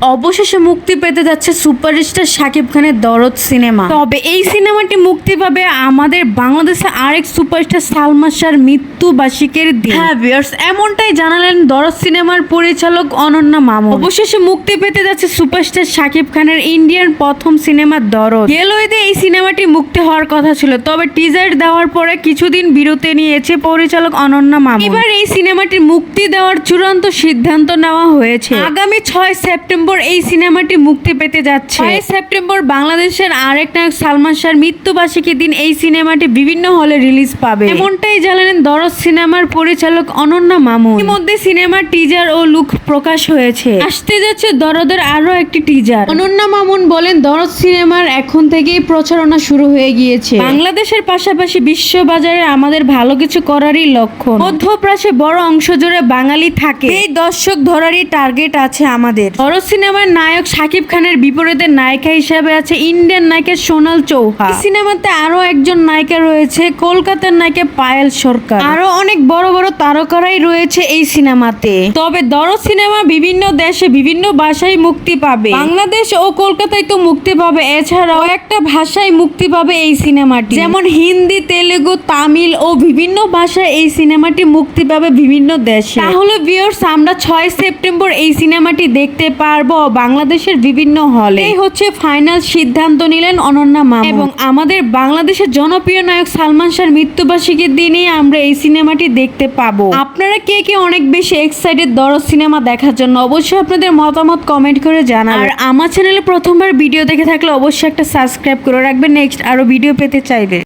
অবশেষে মুক্তি পেতে যাচ্ছে সুপারস্টার শাকিব খানের দরদ সিনেমা। তবে এই সিনেমাটি মুক্তি পাবে আমাদের বাংলাদেশে আরেক সুপারস্টার সালমান শাহর মৃত্যু বার্ষিকের দিন। হ্যাঁ ভিউয়ার্স এমনটাই জানালেন দরদ সিনেমার পরিচালক অনন্যা মামুন। অবশেষে মুক্তি পেতে যাচ্ছে সুপারস্টার শাকিব খানের ইন্ডিয়ান প্রথম সিনেমা দরদ। গেলোয়েদে এই সিনেমাটি মুক্তি হওয়ার কথা ছিল তবে টিজার দেওয়ার পরে কিছুদিন বিরতি নিয়েছে পরিচালক অনন্যা মামুন। এবার এই সিনেমাটির মুক্তি দেওয়ার চূড়ান্ত সিদ্ধান্ত নেওয়া হয়েছে। আগামী ছয় সেপ্টেম্বর এই সিনেমাটি মুক্তি পেতে যাচ্ছে। ছয় সেপ্টেম্বর বাংলাদেশের আরেক নায়ক সালমান শাহর মৃত্যুবার্ষিকী দিন এই সিনেমাটি বিভিন্ন হলে রিলিজ পাবে। এমনটাই জানালেন দরজ সিনেমার পরিচালক অনন্যা মামুন। ইতিমধ্যে সিনেমার টিজার ও লুক প্রকাশ হয়েছে। আসতে যাচ্ছে দরদের আরও একটি টিজার অনন্যা মামুন বলেন দরদ সিনেমার এখন থেকেই প্রচারণা শুরু হয়ে গিয়েছে। বাংলাদেশের পাশাপাশি বিশ্ব বাজারে আমাদের ভালো কিছু করারই লক্ষ্য মধ্যপ্রাচ্যে বড় অংশ জুড়ে বাঙালি থাকে। এই দর্শক ধরারই টার্গেট আছে আমাদের। দরদ সিনেমার নায়ক শাকিব খানের বিপরীতে নায়িকা হিসাবে আছে ইন্ডিয়ান নায়িকা সোনাল চৌহা। সিনেমাতে আরও একজন নায়িকা রয়েছে কলকাতার নায়িকা পায়েল সরকার। আরও অনেক বড় বড় তারকারাই রয়েছে এই সিনেমাতে। তবে দরদ সিনেমা বিভিন্ন দেশে বিভিন্ন ভাষায় মুক্তি পাবে। বাংলাদেশ ও কলকাতায় তো মুক্তি পাবে, এছাড়াও একটা ভাষায় মুক্তি পাবে এই সিনেমাটি। যেমন হিন্দি, তেলেগু, তামিল ও বিভিন্ন ভাষায় এই সিনেমাটি মুক্তি পাবে বিভিন্ন দেশে। তাহলে ভিউয়ার্স আমরা ছয় সেপ্টেম্বর এই সিনেমাটি দেখতে পারব বাংলাদেশের বিভিন্ন হলে। এই হচ্ছে ফাইনাল সিদ্ধান্ত নিলেন অনন্যা মামুন। এবং আমাদের বাংলাদেশের জনপ্রিয় নায়ক সালমান শাহর মৃত্যুবার্ষিকীর দিনেই আমরা এই সিনেমাটি দেখতে পাবো। আপনারা কে কে অনেক বেশি এক্সাইটেড দরজ সিনেমা দেখার জন্য অবশ্যই আপনাদের মতামত কমেন্ট করে জানান আর আমার চ্যানেলে প্রথমবার ভিডিও দেখে থাকলে অবশ্যই একটা সাবস্ক্রাইব করে রাখবেন নেক্সট আরও ভিডিও পেতে চাইলে।